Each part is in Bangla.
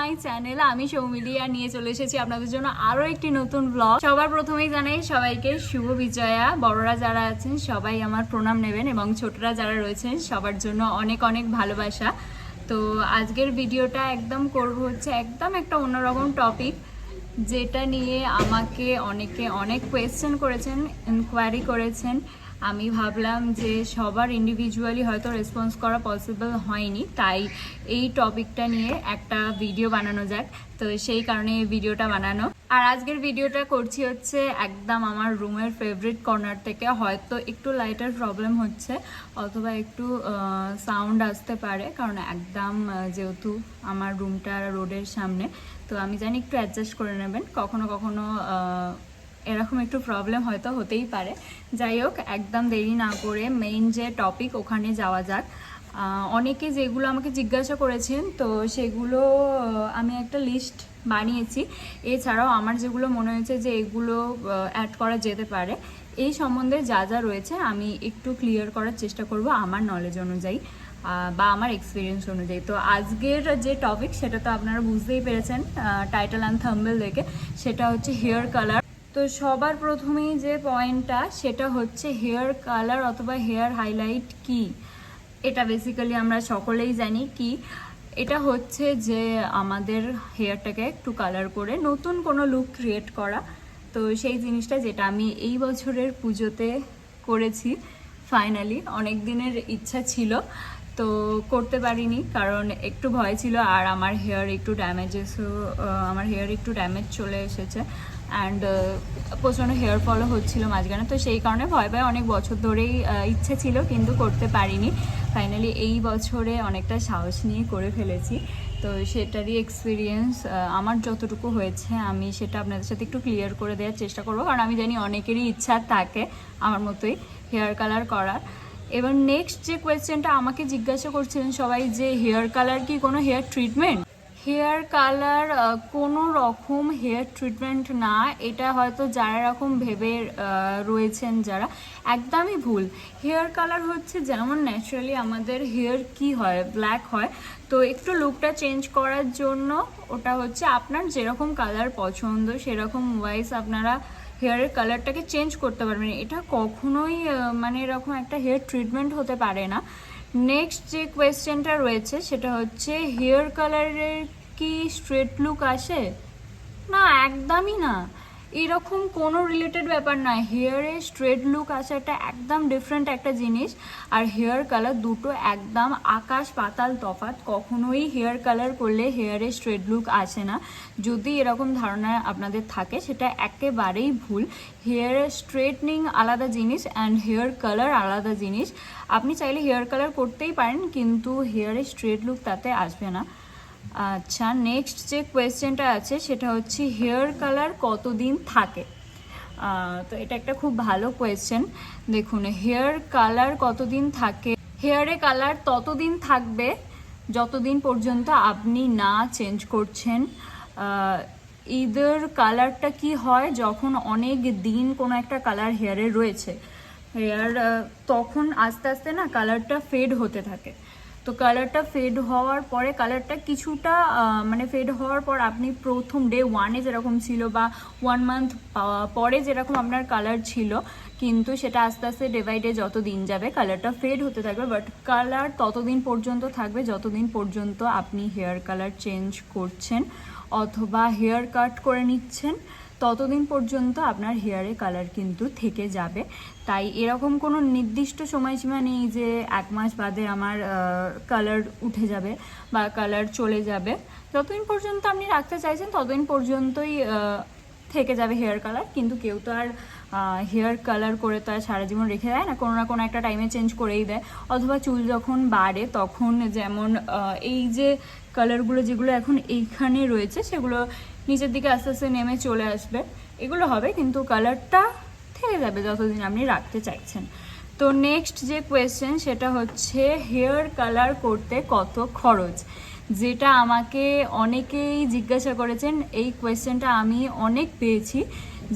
মাই চ্যানেল আমি সৌমিলি আর নিয়ে চলে এসেছি আপনাদের জন্য আরও একটি নতুন ব্লগ সবার প্রথমেই জানাই সবাইকে শুভ বিজয়া। বড়রা যারা আছেন, সবাই আমার প্রণাম নেবেন এবং ছোটরা যারা রয়েছেন, সবার জন্য অনেক অনেক ভালোবাসা। তো আজকের ভিডিওটা একদম করব হচ্ছে একদম একটা অন্যরকম টপিক যেটা নিয়ে আমাকে অনেকে অনেক কোয়েশ্চেন করেছেন ইনকোয়ারি করেছেন। আমি ভাবলাম যে সবার ইন্ডিভিজুয়ালি হয়তো রেসপন্স করা পসিবল হয়নি, তাই এই টপিকটা নিয়ে একটা ভিডিও বানানো যাক। তো সেই কারণে এই ভিডিওটা বানানো। আর আজকের ভিডিওটা করছি হচ্ছে একদম আমার রুমের ফেভারিট কর্নার থেকে। হয়তো একটু লাইটের প্রবলেম হচ্ছে, অথবা একটু সাউন্ড আসতে পারে, কারণ একদম যেহেতু আমার রুমটা রোডের সামনে। তো আমি জানি একটু অ্যাডজাস্ট করে নেবেন। কখনো কখনো এরকম একটু প্রবলেম হয়তো হতেই পারে। যাই হোক, একদম দেরি না করে মেইন যে টপিক ওখানে যাওয়া যাক। অনেকে যেগুলো আমাকে জিজ্ঞাসা করেছেন, তো সেগুলো আমি একটা লিস্ট বানিয়েছি। এছাড়াও আমার যেগুলো মনে হয়েছে যে এগুলো অ্যাড করা যেতে পারে, এই সম্বন্ধে যা যা রয়েছে আমি একটু ক্লিয়ার করার চেষ্টা করব আমার নলেজ অনুযায়ী বা আমার এক্সপিরিয়েন্স অনুযায়ী। তো আজকের যে টপিক সেটা তো আপনারা বুঝতেই পেরেছেন টাইটেল অ্যান্ড থাম্বেল দেখে, সেটা হচ্ছে হেয়ার কালার তো সবার প্রথমেই যে পয়েন্টটা, সেটা হচ্ছে হেয়ার কালার অথবা হেয়ার হাইলাইট কি? এটা বেসিক্যালি আমরা সকলেই জানি কি। এটা হচ্ছে যে আমাদের হেয়ারটাকে একটু কালার করে নতুন কোনো লুক ক্রিয়েট করা। তো সেই জিনিসটা যেটা আমি এই বছরের পুজোতে করেছি ফাইনালি অনেক দিনের ইচ্ছা ছিল। তো করতে পারিনি কারণ একটু ভয় ছিল আর আমার হেয়ার একটু ড্যামেজেসও আমার হেয়ার একটু ড্যামেজ চলে এসেছে। অ্যান্ড প্রচণ্ড হেয়ার ফলও হচ্ছিল মাঝখানে। তো সেই কারণে ভয় ভয় অনেক বছর ধরেই ইচ্ছে ছিল, কিন্তু করতে পারিনি। ফাইনালি এই বছরে অনেকটা সাহস নিয়ে করে ফেলেছি। তো সেটারই এক্সপিরিয়েন্স আমার যতটুকু হয়েছে, আমি সেটা আপনাদের সাথে একটু ক্লিয়ার করে দেওয়ার চেষ্টা করব। কারণ আমি জানি অনেকেরই ইচ্ছা থাকে আমার মতোই হেয়ার কালার করার। এবার নেক্সট যে কোয়েশ্চেনটা আমাকে জিজ্ঞাসা করছিলেন সবাই যে হেয়ার কালার কি কোনো হেয়ার ট্রিটমেন্ট হেয়ার কালার কোনো রকম হেয়ার ট্রিটমেন্ট না। এটা হয়তো যারা এরকম ভেবে রয়েছেন যারা, একদমই ভুল। হেয়ার কালার হচ্ছে যেমন ন্যাচারালি আমাদের হেয়ার কি হয়, ব্ল্যাক হয়, তো একটু লুকটা চেঞ্জ করার জন্য ওটা হচ্ছে আপনার যেরকম কালার পছন্দ, সেরকম ওয়াইজ আপনারা হেয়ারের কালারটাকে চেঞ্জ করতে পারবেন। এটা কখনোই মানে এরকম একটা হেয়ার ট্রিটমেন্ট হতে পারে না। নেক্সট যে কোয়েশ্চেনটা রয়েছে, সেটা হচ্ছে হেয়ার কালারের কি স্ট্রেট লুক আসে? না, একদমই না। এরকম কোনো রিলেটেড ব্যাপার না। হেয়ারে স্ট্রেট লুক আসাটা একদম ডিফারেন্ট একটা জিনিস। আর হেয়ার কালার দুটো একদম আকাশ পাতাল তফাৎ। কখনোই হেয়ার কালার করলে হেয়ারে স্ট্রেট লুক আসে না। যদি এরকম ধারণা আপনাদের থাকে, সেটা একেবারেই ভুল। হেয়ারের স্ট্রেটনিং আলাদা জিনিস অ্যান্ড হেয়ার কালার আলাদা জিনিস। আপনি চাইলে হেয়ার কালার করতেই পারেন, কিন্তু হেয়ারে স্ট্রেট লুক তাতে আসবে না। আচ্ছা নেক্সট যে কোয়েশ্চেনটা আছে, সেটা হচ্ছে হেয়ার কালার কতদিন থাকে? তো এটা একটা খুব ভালো কোয়েশ্চেন দেখুন হেয়ার কালার কতদিন থাকে? হেয়ারে কালার ততদিন থাকবে যতদিন পর্যন্ত আপনি না চেঞ্জ করছেন। ইদার কালারটা কি হয়, যখন অনেক দিন কোনো একটা কালার হেয়ারে রয়েছে হেয়ার তখন আস্তে আস্তে না কালারটা ফেড হতে থাকে। তো কালারটা ফেড হওয়ার পরে কালারটা কিছুটা মানে ফেড হওয়ার পর আপনি প্রথম ডে ওয়ানে যেরকম ছিল বা ওয়ান মান্থ পরে যেরকম আপনার কালার ছিল, কিন্তু সেটা আস্তে আস্তে ডে বাই ডে যত দিন যাবে কালারটা ফেড হতে থাকবে বাট কালার ততদিন পর্যন্ত থাকবে, যতদিন পর্যন্ত আপনি হেয়ার কালার চেঞ্জ করছেন অথবা হেয়ার কাট করে নিচ্ছেন। ততদিন পর্যন্ত আপনার হেয়ারে কালার কিন্তু থেকে যাবে। তাই এরকম কোনো নির্দিষ্ট সময়সীমা নেই যে এক মাস বাদে আমার কালার উঠে যাবে বা কালার চলে যাবে। যতদিন পর্যন্ত আপনি রাখতে চাইছেন, ততদিন পর্যন্তই থেকে যাবে হেয়ার কালার কিন্তু কেউ তো আর হেয়ার কালার করে তো আর সারা জীবন রেখে দেয় না। কোনো না কোনো একটা টাইমে চেঞ্জ করেই দেয়। অথবা চুল যখন বাড়ে, তখন যেমন এই যে কালারগুলো যেগুলো এখন এইখানে রয়েছে, সেগুলো নিচের দিকে আস্তে আস্তে নেমে চলে আসবে। এগুলো হবে কিন্তু কালারটা থেকে যাবে যতদিন আপনি রাখতে চাইছেন। তো নেক্সট যে কোয়েশ্চেন সেটা হচ্ছে হেয়ার কালার করতে কত খরচ? যেটা আমাকে অনেকেই জিজ্ঞাসা করেছেন, এই কোয়েশ্চেনটা আমি অনেক পেয়েছি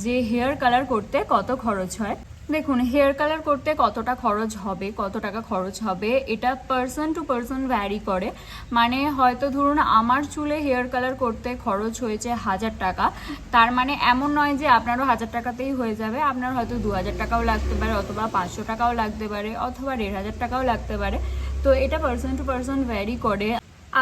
যে হেয়ার কালার করতে কত খরচ হয়? দেখুন হেয়ার কালার করতে কতটা খরচ হবে, কত টাকা খরচ হবে, এটা পার্সন টু পার্সন ভ্যারি করে। মানে হয়তো ধরুন, আমার চুলে হেয়ার কালার করতে খরচ হয়েছে হাজার টাকা। তার মানে এমন নয় যে আপনারও হাজার টাকাতেই হয়ে যাবে, আপনার হয়তো দু হাজার টাকাও লাগতে পারে, অথবা পাঁচশো টাকাও লাগতে পারে, অথবা দেড় হাজার টাকাও লাগতে পারে। তো এটা পার্সন টু পার্সন ভ্যারি করে।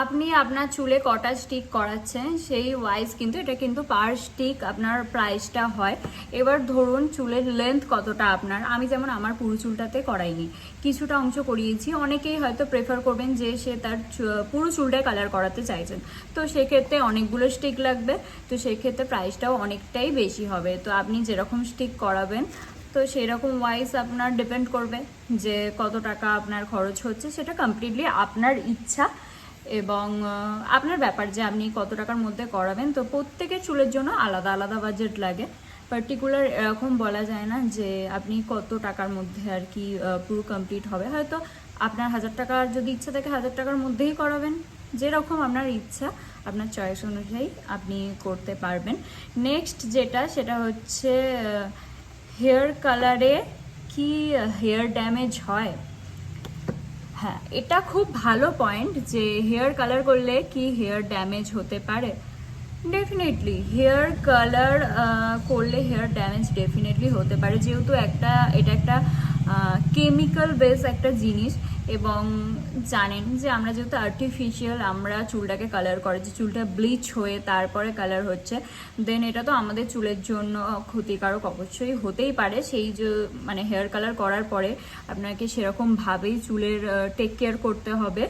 আপনি আপনার চুলে কটা স্টিক করাচ্ছেন, সেই ওয়াইজ কিন্তু এটা কিন্তু পার স্টিক আপনার প্রাইসটা হয়। এবার ধরুন চুলের লেন্থ কতটা আপনার? আমি যেমন আমার পুরো চুলটাতে করাইনি, কিছুটা অংশ করিয়েছি। অনেকেই হয়তো প্রেফার করবেন যে সে তার পুরো চুলটাই কালার করাতে চাইছেন। তো সেক্ষেত্রে অনেকগুলো স্টিক লাগবে, তো সেক্ষেত্রে প্রাইসটাও অনেকটাই বেশি হবে। তো আপনি যেরকম স্টিক করাবেন, তো সেই রকম ওয়াইজ আপনার ডিপেন্ড করবে যে কত টাকা আপনার খরচ হচ্ছে, সেটা কমপ্লিটলি আপনার ইচ্ছা। এবং আপনার ব্যাপার যে আপনি কত টাকার মধ্যে করাবেন, তো প্রত্যেকের চুলের জন্য আলাদা আলাদা বাজেট লাগে। পার্টিকুলার এরকম বলা যায় না যে আপনি কত টাকার মধ্যে আর কি পুরো কমপ্লিট হবে। হয়তো আপনার হাজার টাকার যদি ইচ্ছা থাকে, হাজার টাকার মধ্যেই করাবেন। যেরকম আপনার ইচ্ছা, আপনার চয়েস অনুযায়ী আপনি করতে পারবেন। নেক্সট যেটা, সেটা হচ্ছে হেয়ার কালারে কি হেয়ার ড্যামেজ হয়? হ্যাঁ এটা খুব ভালো পয়েন্ট যে হেয়ার কালার করলে কি হেয়ার ড্যামেজ হতে পারে। ডেফিনেটলি হেয়ার কালার করলে হেয়ার ড্যামেজ ডেফিনেটলি হতে পারে। যেহেতু একটা, এটা একটা কেমিক্যাল বেস একটা জিনিস। এবং জানেন যে আমরা যেহেতু আর্টিফিশিয়াল আমরা চুলটাকে কালার করে যে চুলটা ব্লিচ হয়ে তারপরে কালার হচ্ছে দেন এটা তো আমাদের চুলের জন্য ক্ষতিকারক অবশ্যই হতেই পারে। সেই যে মানে হেয়ার কালার করার পরে আপনাকে সেরকমভাবেই চুলের টেক কেয়ার করতে হবে।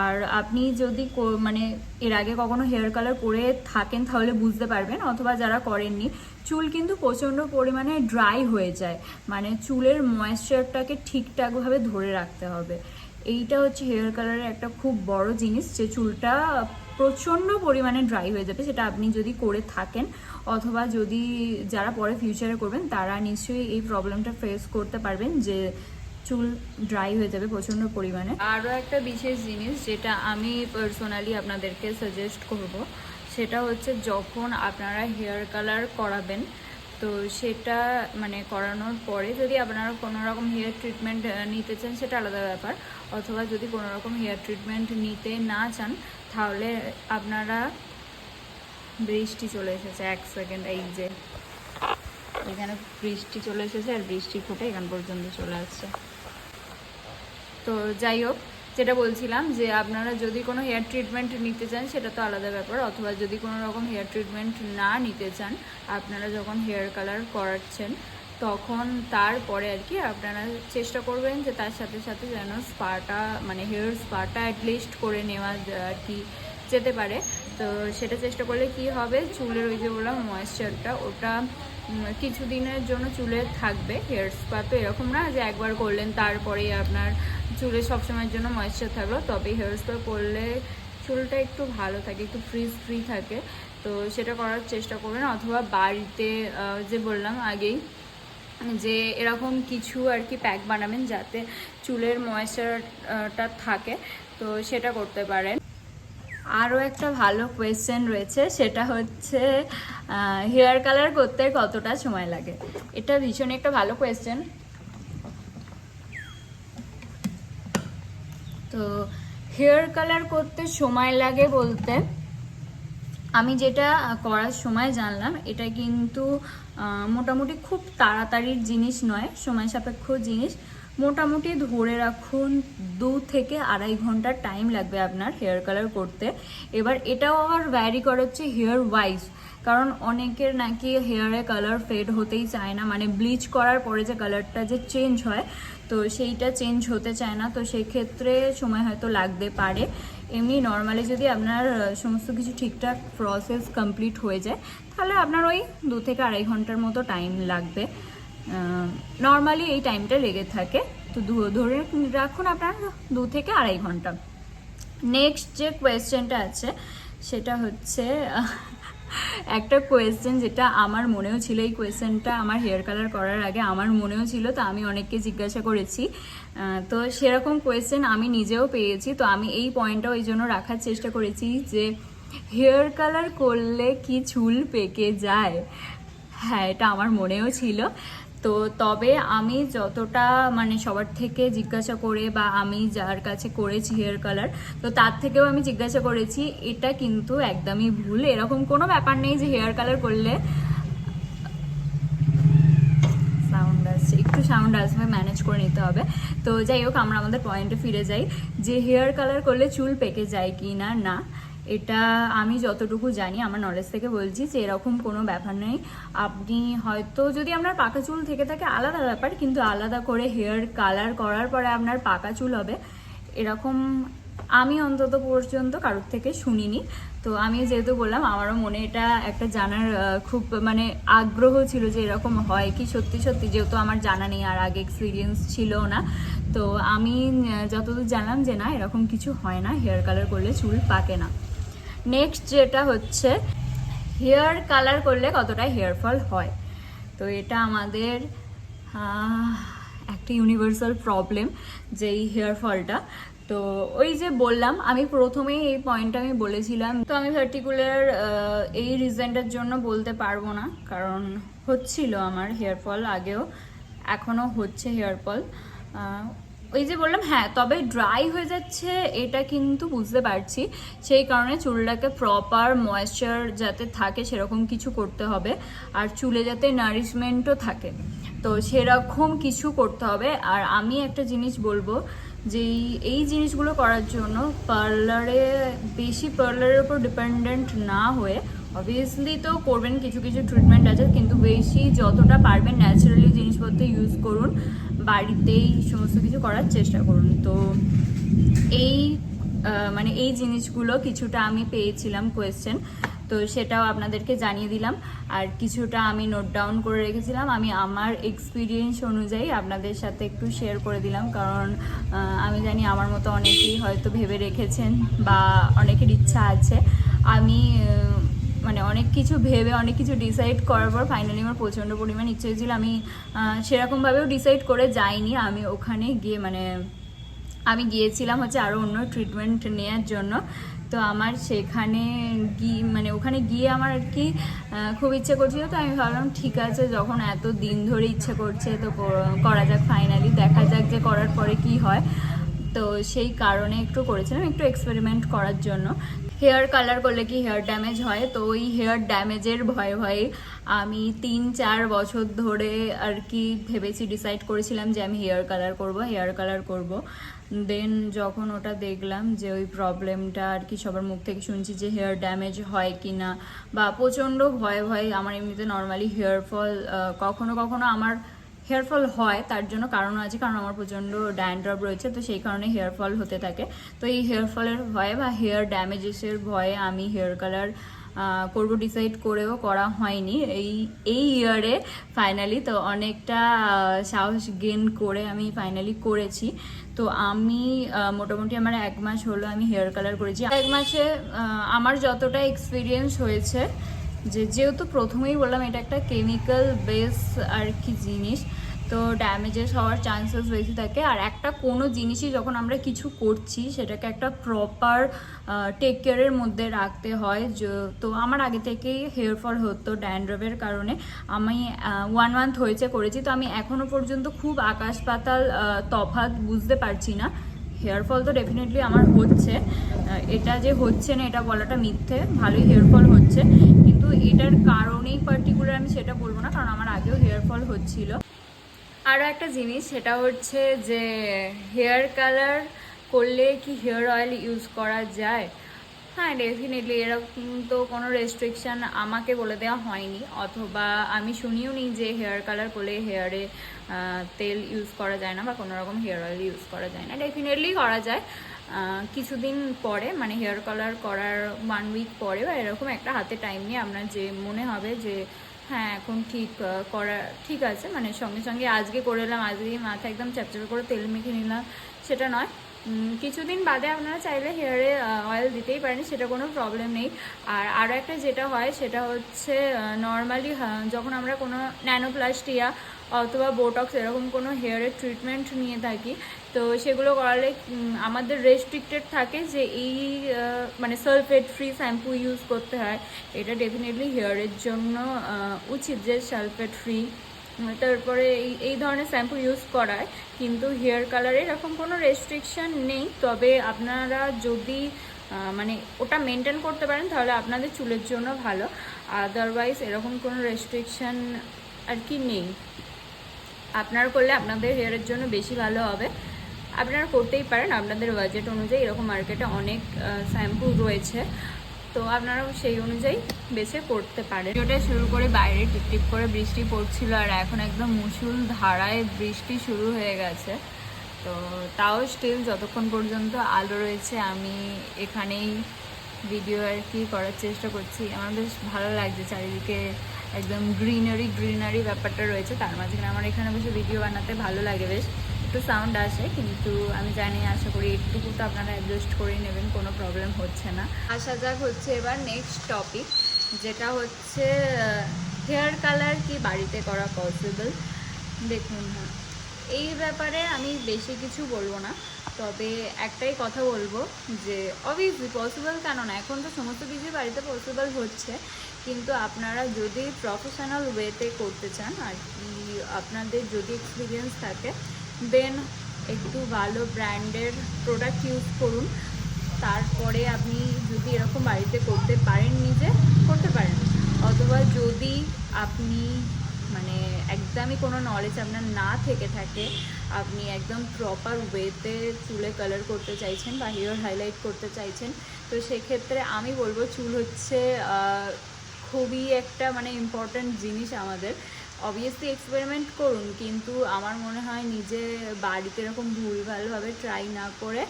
আর আপনি যদি মানে এর আগে কখনো হেয়ার কালার করে থাকেন তাহলে বুঝতে পারবেন, অথবা যারা করেননি চুল কিন্তু প্রচণ্ড পরিমাণে ড্রাই হয়ে যায়। মানে চুলের ময়েশ্চারটাকে ঠিকঠাকভাবে ধরে রাখতে হবে। এইটা হচ্ছে হেয়ার কালারের একটা খুব বড় জিনিস যে চুলটা প্রচণ্ড পরিমাণে ড্রাই হয়ে যাবে। সেটা আপনি যদি করে থাকেন অথবা যদি যারা পরে ফিউচারে করবেন, তারা নিশ্চয়ই এই প্রবলেমটা ফেস করতে পারবেন যে চুল ড্রাই হয়ে যাবে প্রচণ্ড পরিমাণে। আরও একটা বিশেষ জিনিস যেটা আমি পার্সোনালি আপনাদেরকে সাজেস্ট করব সেটা হচ্ছে যখন আপনারা হেয়ার কালার করাবেন, তো সেটা মানে করানোর পরে যদি আপনারা কোনো রকম হেয়ার ট্রিটমেন্ট নিতে চান সেটা আলাদা ব্যাপার। অথবা যদি কোনো রকম হেয়ার ট্রিটমেন্ট নিতে না চান, তাহলে আপনারা বৃষ্টি চলে এসেছে, এক সেকেন্ড, এই যে। এখানে বৃষ্টি চলে এসেছে আর বৃষ্টি ফুটে এখান পর্যন্ত চলে আসছে। তো যাই হোক যেটা বলছিলাম যে আপনারা যদি কোনো হেয়ার ট্রিটমেন্ট নিতে চান, সেটা তো আলাদা ব্যাপার। অথবা যদি কোনো রকম হেয়ার ট্রিটমেন্ট না নিতে চান, আপনারা যখন হেয়ার কালার করাচ্ছেন, তখন তারপরে আর কি আপনারা চেষ্টা করবেন যে তার সাথে সাথে যেন স্পাটা মানে হেয়ার স্পাটা অ্যাটলিস্ট করে নেওয়া আর কি যেতে পারে। তো সেটা চেষ্টা করলে কি হবে? চুলের ওই যে বললাম ময়েশ্চারটা ওটা কিছুদিনের জন্য চুলে থাকবে হেয়ার স্পা তো এরকম না যে একবার করলেন তারপরেই আপনার চুলে সবসময়ের জন্য ময়েশ্চার থাকল, তবে হেয়ার স্পা করলে চুলটা একটু ভালো থাকে, একটু ফ্রিজ ফ্রি থাকে। তো সেটা করার চেষ্টা করবেন, অথবা বাড়িতে যে বললাম আগেই, যে এরকম কিছু আর কি প্যাক বানাবেন যাতে চুলের ময়েশ্চারটা থাকে, তো সেটা করতে পারেন। আরও একটা ভালো কোয়েশ্চেন রয়েছে, সেটা হচ্ছে হেয়ার কালার করতে কতটা সময় লাগে? এটা ভীষণ একটা ভালো কোয়েশ্চেন তো হেয়ার কালার করতে সময় লাগে বলতে, আমি যেটা করার সময় জানলাম, এটা কিন্তু মোটামুটি খুব তাড়াতাড়ির জিনিস নয়, সময় সাপেক্ষ জিনিস। মোটামুটি ধরে রাখুন, দু থেকে আড়াই ঘণ্টা টাইম লাগবে আপনার হেয়ার কালার করতে। এবার এটাও আবার ভ্যারি করে হচ্ছে হেয়ার ওয়াইজ কারণ অনেকের নাকি হেয়ারে কালার ফেড হতেই চায় না মানে ব্লিচ করার পরে যে কালারটা যে চেঞ্জ হয়, তো সেইটা চেঞ্জ হতে চায় না, তো সেই ক্ষেত্রে সময় হয়তো লাগতে পারে। এমনি নর্মালি যদি আপনার সমস্ত কিছু ঠিকঠাক প্রসেস কমপ্লিট হয়ে যায়, তাহলে আপনার ওই দু থেকে আড়াই ঘণ্টার মতো টাইম লাগবে। নর্মালি এই টাইমটা লেগে থাকে। তো ধরে রাখুন আপনার দু থেকে আড়াই ঘণ্টা। নেক্সট যে কোয়েশ্চেনটা আছে, সেটা হচ্ছে একটা কোয়েশ্চেন যেটা আমার মনেও ছিল, এই কোয়েশ্চেনটা আমার হেয়ার কালার করার আগে আমার মনেও ছিল, তো আমি অনেককে জিজ্ঞাসা করেছি। তো সেরকম কোয়েশ্চেন আমি নিজেও পেয়েছি, তো আমি এই পয়েন্টটা ওই জন্য রাখার চেষ্টা করেছি যে হেয়ার কালার করলে কি চুল পেকে যায়? হ্যাঁ এটা আমার মনেও ছিল। তো তবে আমি যতটা মানে সবার থেকে জিজ্ঞাসা করে বা আমি যার কাছে করেছি হেয়ার কালার তো তার থেকেও আমি জিজ্ঞাসা করেছি, এটা কিন্তু একদমই ভুল। এরকম কোনো ব্যাপার নেই যে হেয়ার কালার করলে সাউন্ড আসছে। একটু সাউন্ড আসবে ম্যানেজ করে নিতে হবে। তো যাই হোক, আমরা আমাদের পয়েন্টে ফিরে যাই। যে হেয়ার কালার করলে চুল পেকে যায় কি না না। এটা আমি যতটুকু জানি, আমার নলেজ থেকে বলছি যে এরকম কোনো ব্যাপার নেই। আপনি হয়তো যদি আপনার পাকা চুল থেকে থাকে, আলাদা ব্যাপার, কিন্তু আলাদা করে হেয়ার কালার করার পরে আপনার পাকা চুল হবে। এরকম আমি অন্তত পর্যন্ত কারোর থেকে শুনিনি। তো আমি যেহেতু বললাম, আমারও মনে এটা একটা জানার খুব মানে আগ্রহ ছিল যে এরকম হয় কি সত্যি সত্যি, যেহেতু আমার জানা নেই, আর আগে এক্সপিরিয়েন্স ছিল না। তো আমি যতদূর জানলাম যে না, এরকম কিছু হয় না হেয়ার কালার করলে চুল পাকে না। নেক্সট যেটা হচ্ছে হেয়ার কালার করলে কতটা হেয়ার ফল হয়? তো এটা আমাদের একটা ইউনিভার্সাল প্রবলেম যে এই হেয়ার ফলটা তো ওই যে বললাম, আমি প্রথমেই এই পয়েন্টটা আমি বলেছিলাম। তো আমি পার্টিকুলার এই রিজনটার জন্য বলতে পারব না, কারণ হচ্ছিল আমার হেয়ার ফল আগেও এখনও হচ্ছে হেয়ার ফল ওই যে বললাম হ্যাঁ তবে ড্রাই হয়ে যাচ্ছে এটা কিন্তু বুঝতে পারছি। সেই কারণে চুলটাকে প্রপার ময়েশ্চার যাতে থাকে সেরকম কিছু করতে হবে। আর চুলে যাতে নারিশমেন্টও থাকে। তো সেরকম কিছু করতে হবে। আর আমি একটা জিনিস বলব যে এই- জিনিসগুলো করার জন্য পার্লারে বেশি পার্লারের উপর ডিপেন্ডেন্ট না হয়ে অবভিয়াসলি তো করবেন কিছু কিছু ট্রিটমেন্ট আছে, কিন্তু বেশি যতটা পারবেন ন্যাচারালি জিনিসপত্র ইউজ করুন, বাড়িতেই সমস্ত কিছু করার চেষ্টা করুন। তো এই মানে এই জিনিসগুলো কিছুটা আমি পেয়েছিলাম কোয়েশ্চেন তো সেটাও আপনাদেরকে জানিয়ে দিলাম। আর কিছুটা আমি নোট ডাউন করে রেখেছিলাম। আমি আমার এক্সপিরিয়েন্স অনুযায়ী আপনাদের সাথে একটু শেয়ার করে দিলাম, কারণ আমি জানি আমার মতো অনেকেই হয়তো ভেবে রেখেছেন বা অনেকের ইচ্ছা আছে। আমি মানে অনেক কিছু ভেবে, অনেক কিছু ডিসাইড করার পর ফাইনালি আমার প্রচণ্ড পরিমাণ ইচ্ছে হয়েছিল। আমি সেরকমভাবেও ডিসাইড করে যাইনি। আমি ওখানে গিয়ে মানে আমি গিয়েছিলাম হচ্ছে আরও অন্য ট্রিটমেন্ট নেওয়ার জন্য। তো আমার সেখানে গিয়ে মানে ওখানে গিয়ে আমার আর কি খুব ইচ্ছে করছিল। তো আমি ভাবলাম, ঠিক আছে, যখন এত দিন ধরে ইচ্ছে করছে, তো করা যাক ফাইনালি দেখা যাক যে করার পরে কি হয়। তো সেই কারণে একটু করেছিলাম, একটু এক্সপেরিমেন্ট করার জন্য। হেয়ার কালার করলে কি হেয়ার ড্যামেজ হয়? তো ওই হেয়ার ড্যামেজের ভয়ে ভয়ে আমি তিন চার বছর ধরে আর কি ভেবেছি ডিসাইড করেছিলাম যে আমি হেয়ার কালার করব, হেয়ার কালার করব। দেন যখন ওটা দেখলাম যে ওই প্রবলেমটা আর কি সবার মুখ থেকে শুনছি যে হেয়ার ড্যামেজ হয় কি না, বা প্রচণ্ড ভয়ে ভয়ে আমার এমনিতে নর্মালি হেয়ার ফল কখনো কখনো আমার হেয়ার ফল হয়, তার জন্য কারণ আছে, কারণ আমার প্রচণ্ড ড্যান্ড্রপ রয়েছে, তো সেই কারণে হেয়ার ফল হতে থাকে। তো এই হেয়ার ফলের ভয়ে বা হেয়ার ড্যামেজেসের ভয়ে আমি হেয়ার কালার করব, ডিসাইড করেও করা হয়নি। এই এই ইয়ারে ফাইনালি তো অনেকটা সাহস গেন করে আমি ফাইনালি করেছি। তো আমি মোটামুটি আমার এক মাস হলো আমি হেয়ার কালার করেছি। এক মাসে আমার যতটা এক্সপিরিয়েন্স হয়েছে যে যেহেতু প্রথমেই বললাম এটা একটা কেমিক্যাল বেস আর কি জিনিস, তো ড্যামেজেস হওয়ার চান্সেস বেশি থাকে। আর একটা কোনো জিনিসই যখন আমরা কিছু করছি, সেটাকে একটা প্রপার টেক কেয়ারের মধ্যে রাখতে হয়। তো আমার আগে থেকেই হেয়ার ফল হতো ড্যান্ড্রফের কারণে। আমি ওয়ান মান্থ হয়েছে করেছি, তো আমি এখনও পর্যন্ত খুব আকাশ পাতাল তফাৎ বুঝতে পারছি না। হেয়ার ফল তো ডেফিনেটলি আমার হচ্ছে। এটা যে হচ্ছে না, এটা বলাটা মিথ্যে, ভালোই হেয়ার ফল হচ্ছে। কিন্তু এটার কারণেই পার্টিকুলার আমি সেটা বলব না, কারণ আমার আগেও হেয়ার ফল হচ্ছিল। আরও একটা জিনিস, সেটা হচ্ছে যে, হেয়ার কালার করলে কি হেয়ার অয়েল ইউজ করা যায়? হ্যাঁ ডেফিনেটলি এরকম তো কোনো রেস্ট্রিকশান আমাকে বলে দেওয়া হয়নি। অথবা আমি শুনিও নি যে হেয়ার কালার করলে হেয়ারে তেল ইউজ করা যায় না বা কোনো রকম হেয়ার অয়েল ইউজ করা যায় না। ডেফিনেটলি করা যায়। কিছুদিন পরে মানে হেয়ার কালার করার ওয়ান উইক পরে বা এরকম একটা হাতে টাইম নিয়ে আপনার যে মনে হবে যে হ্যাঁ এখন ঠিক করা, ঠিক আছে। মানে সঙ্গে সঙ্গে আজকে করে এলাম আজকেই মাথা একদম চ্যাপচ্যাপে করে তেল মেখে নিলাম, সেটা নয়। কিছুদিন বাদে আপনারা চাইলে হেয়ারে অয়েল দিতেই পারেন, সেটা কোনো প্রবলেম নেই। আর আরও একটা যেটা হয়, সেটা হচ্ছে নর্মালি যখন আমরা কোনো ন্যানোপ্লাস্টিয়া অথবা বোটক্স এরকম কোনো হেয়ারের ট্রিটমেন্ট নিয়ে থাকি, তো সেগুলো করালে আমাদের রেস্ট্রিক্টেড থাকে যে এই মানে সালফেট ফ্রি শ্যাম্পু ইউজ করতে হয়। এটা ডেফিনেটলি হেয়ারের জন্য উচিত যে সালফেট ফ্রি তারপরে এই এই ধরনের শ্যাম্পু ইউজ করায়, কিন্তু হেয়ার কালারে এরকম কোনো রেস্ট্রিকশান নেই। তবে আপনারা যদি মানে ওটা মেনটেন করতে পারেন, তাহলে আপনাদের চুলের জন্য ভালো। আদারওয়াইজ এরকম কোনো রেস্ট্রিকশান আর কি নেই। আপনারা করলে আপনাদের হেয়ারের জন্য বেশি ভালো হবে। আপনারা করতেই পারেন। আপনাদের বাজেট অনুযায়ী এরকম মার্কেটে অনেক শ্যাম্পু রয়েছে। তো আপনারা সেই অনুযায়ী বেছে করতে পারেন। ওটা শুরু করে বাইরে টিপটিপ করে বৃষ্টি পড়ছিল আর এখন একদম মুসুল ধারায় বৃষ্টি শুরু হয়ে গেছে। তো তাও স্টিল যতক্ষণ পর্যন্ত আলো রয়েছে, আমি এখানেই ভিডিও আর কি করার চেষ্টা করছি। আমার বেশ ভালো লাগছে চারিদিকে একদম গ্রিনারি গ্রিনারি ব্যাপারটা রয়েছে। তার মাঝখানে আমার এখানে বসে ভিডিও বানাতে ভালো লাগে বেশ। একটু সাউন্ড আসে, কিন্তু আমি জানি, আশা করি একটুকু তো আপনারা অ্যাডজাস্ট করেই নেবেন, কোনো প্রবলেম হচ্ছে না। আসা যাক হচ্ছে এবার নেক্সট টপিক যেটা হচ্ছে হেয়ার কালার কি বাড়িতে করা পসিবল দেখুন হ্যাঁ এই ব্যাপারে আমি বেশি কিছু বলব না, তবে একটাই কথা বলব যে অবভিয়াসলি পসিবল কেন না, এখন তো সমস্ত কিছু বাড়িতে পসিবল হচ্ছে, কিন্তু আপনারা যদি প্রফেশনাল ওয়েতে করতে চান, আর কি আপনাদের যদি এক্সপিরিয়েন্স থাকে দেন একটু ভালো ব্র্যান্ডের প্রোডাক্ট ইউজ করুন। তারপরে আপনি যদি এরকম বাড়িতে করতে পারেন নিজে, করতে পারেন। অথবা যদি আপনি মানে একদমই কোনো নলেজ আপনার না থেকে থাকে, আপনি একদম প্রপার ওয়েতে চুলে কালার করতে চাইছেন বা হেয়ার হাইলাইট করতে চাইছেন, তো সেক্ষেত্রে আমি বলব চুল হচ্ছে খুবই একটা মানে ইম্পর্ট্যান্ট জিনিস আমাদের। অবভিয়াসলি এক্সপেরিমেন্ট করুন, কিন্তু আমার মনে হয় নিজে বাড়িতে এরকম ভুলভালভাবে ট্রাই না করে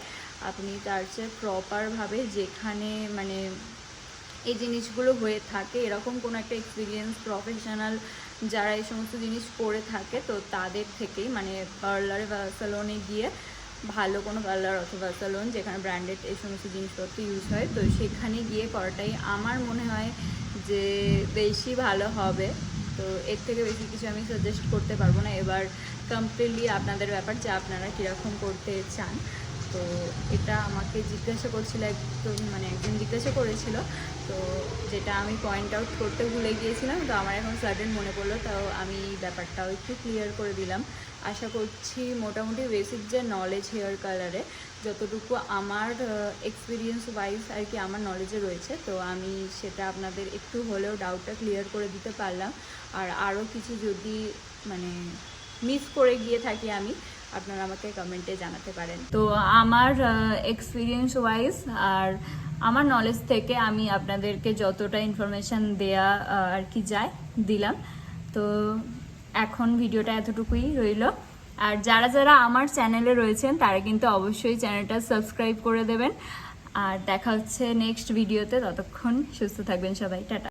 আপনি তার চেয়ে প্রপারভাবে যেখানে মানে এই জিনিসগুলো হয়ে থাকে, এরকম কোনো একটা এক্সপিরিয়েন্স প্রফেশনাল যারা এই সমস্ত জিনিস করে থাকে, তো তাদের থেকেই মানে পার্লারে বা স্যালনে গিয়ে ভালো কোনো পার্লার অথবা স্যালন যেখানে ব্র্যান্ডেড এই সমস্ত জিনিসপত্র ইউজ হয়, তো সেখানে গিয়ে করাটাই আমার মনে হয় যে বেশি ভালো হবে। তো এর থেকে বেশি কিছু আমি সাজেস্ট করতে পারব না। এবার কমপ্লিটলি আপনাদের ব্যাপার যে আপনারা কীরকম করতে চান। তো এটা আমাকে জিজ্ঞাসা করছিল, একদম মানে একজন জিজ্ঞাসা করেছিল। তো যেটা আমি পয়েন্ট আউট করতে ভুলে গিয়েছিলাম, তো আমার এখন সাডেন মনে পড়ল তাও আমি ব্যাপারটাও একটু ক্লিয়ার করে দিলাম। আশা করছি মোটামুটি বেসিক যে নলেজ হেয়ার কালারে যতটুকু আমার এক্সপিরিয়েন্স ওয়াইজ আর কি আমার নলেজে রয়েছে, তো আমি সেটা আপনাদের একটু হলেও ডাউটটা ক্লিয়ার করে দিতে পারলাম। আর আরও কিছু যদি মানে মিস করে গিয়ে থাকি আমি, আপনারা আমাকে কমেন্টে জানাতে পারেন। তো আমার এক্সপিরিয়েন্স ওয়াইজ আর আমার নলেজ থেকে আমি আপনাদেরকে যতটা ইনফরমেশান দেয়া আর কি যায়, দিলাম। তো এখন ভিডিওটা এতটুকুই রইল। আর যারা যারা আমার চ্যানেলে রয়েছেন, তারা কিন্তু অবশ্যই চ্যানেলটা সাবস্ক্রাইব করে দেবেন। আর দেখা হচ্ছে নেক্সট ভিডিওতে ততক্ষণ সুস্থ থাকবেন সবাই। টাটা।